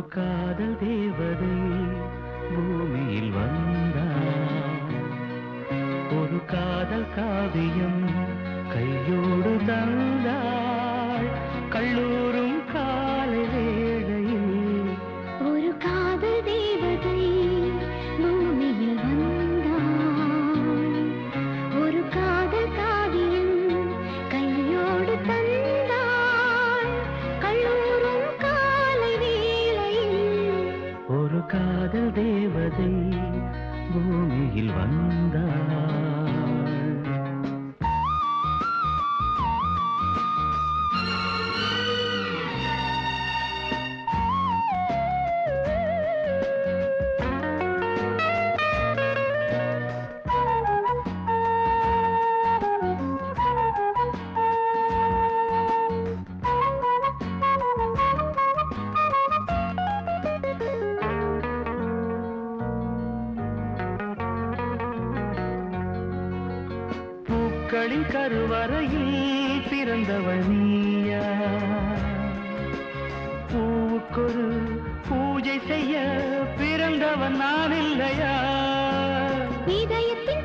ஒரு காதல் தேவதை பூமியில் வந்தார் ஒரு காதல் காவியம் பூக்களின் கருவறையில் பிறந்தவள் நீயா. பூவுக்கொரு பூஜை செய்ய பிறந்தவன் நான் இல்லையா? இதயத்தின்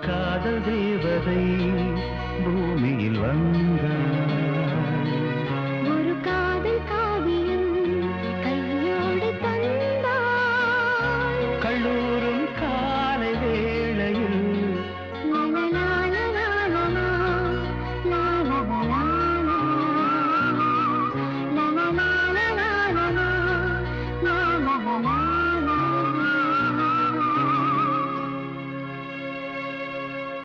காதல் தேவதை பூமியில் வந்தார்